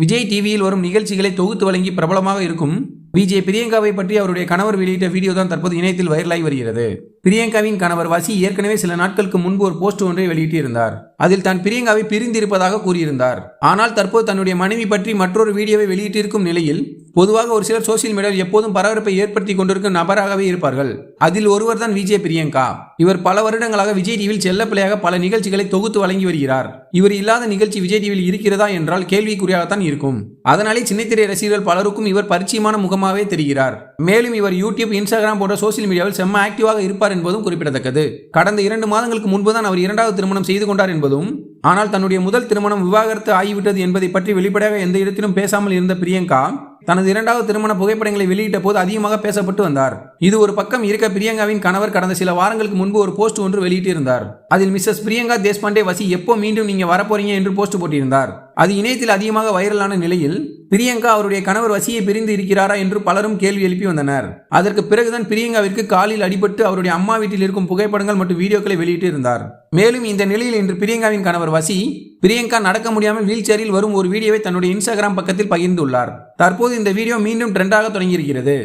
விஜய் டிவியில் வரும் நிகழ்ச்சிகளை தொகுத்து வழங்கி பிரபலமாக இருக்கும் விஜய் பிரியங்காவை பற்றி அவருடைய கணவர் வெளியிட்ட வீடியோ தான் தற்போது இணையத்தில் வைரலாகி வருகிறது. பிரியங்காவின் கணவர் வசி ஏற்கனவே சில நாட்களுக்கு முன்பு ஒரு போஸ்ட் ஒன்றை வெளியிட்டிருந்தார். அதில் தான் பிரியங்காவை பிரிந்திருப்பதாக கூறியிருந்தார். ஆனால் தற்போது தன்னுடைய மனைவி பற்றி மற்றொரு வீடியோவை வெளியிட்டிருக்கும் நிலையில் பொதுவாக ஒரு சிலர் சோசியல் மீடியாவில் எப்போதும் பரபரப்பை ஏற்படுத்தி கொண்டிருக்கும் நபராகவே இருப்பார்கள். அதில் ஒருவர் தான் விஜய் பிரியங்கா. இவர் பல வருடங்களாக விஜய் டிவியில் செல்லப்பிள்ளையாக பல நிகழ்ச்சிகளை தொகுத்து வழங்கி வருகிறார். இவர் இல்லாத நிகழ்ச்சி விஜய் டிவியில் இருக்கிறதா என்றால் கேள்விக்குறியாகத்தான் இருக்கும். அதனாலே சின்னத்திரை ரசிகர்கள் பலருக்கும் இவர் பரிச்சயமான முகமாகவே தெரிகிறார். மேலும் இவர் யூடியூப் இன்ஸ்டாகிராம் போன்ற சோசியல் மீடியாவில் செம்ம ஆக்டிவாக இருப்பார் என்பதும் குறிப்பிடத்தக்கது. கடந்த இரண்டு மாதங்களுக்கு முன்புதான் அவர் இரண்டாவது திருமணம் செய்து கொண்டார் என்பதும் ஆனால் தன்னுடைய முதல் திருமணம் விவாகரத்து ஆகிவிட்டது என்பதை பற்றி வெளிப்படையாக எந்த இடத்திலும் பேசாமல் இருந்த பிரியங்கா தனது இரண்டாவது திருமண புகைப்படங்களை வெளியிட்ட போது அதிகமாக பேசப்பட்டு வந்தார். இது ஒரு பக்கம் இருக்க பிரியங்காவின் கணவர் கடந்த சில வாரங்களுக்கு முன்பு ஒரு போஸ்ட் ஒன்று வெளியிட்டிருந்தார். அதில் மிஸ்ஸஸ் பிரியங்கா தேஷ்பாண்டே வசி எப்போ மீண்டும் நீங்க வரப்போறீங்க? என்று போஸ்ட் போட்டிருந்தார். அது இணையத்தில் அதிகமாக வைரலான நிலையில் பிரியங்கா அவருடைய கணவர் வசியை பிரிந்து இருக்கிறாரா என்று பலரும் கேள்வி எழுப்பி வந்தனர். அதற்கு பிறகுதான் பிரியங்காவிற்கு காலில் அடிபட்டு அவருடைய அம்மா வீட்டில் இருக்கும் புகைப்படங்கள் மற்றும் வீடியோக்களை வெளியிட்டு இருந்தார் மேலும் இந்த நிலையில் இன்று பிரியங்காவின் கணவர் வசி பிரியங்கா நடக்க முடியாமல் வீல் சேரில் வரும் ஒரு வீடியோவை தன்னுடைய இன்ஸ்டாகிராம் பக்கத்தில் பகிர்ந்துள்ளார். தற்போது இந்த வீடியோ மீண்டும் ட்ரெண்டாக தொடங்கியிருக்கிறது.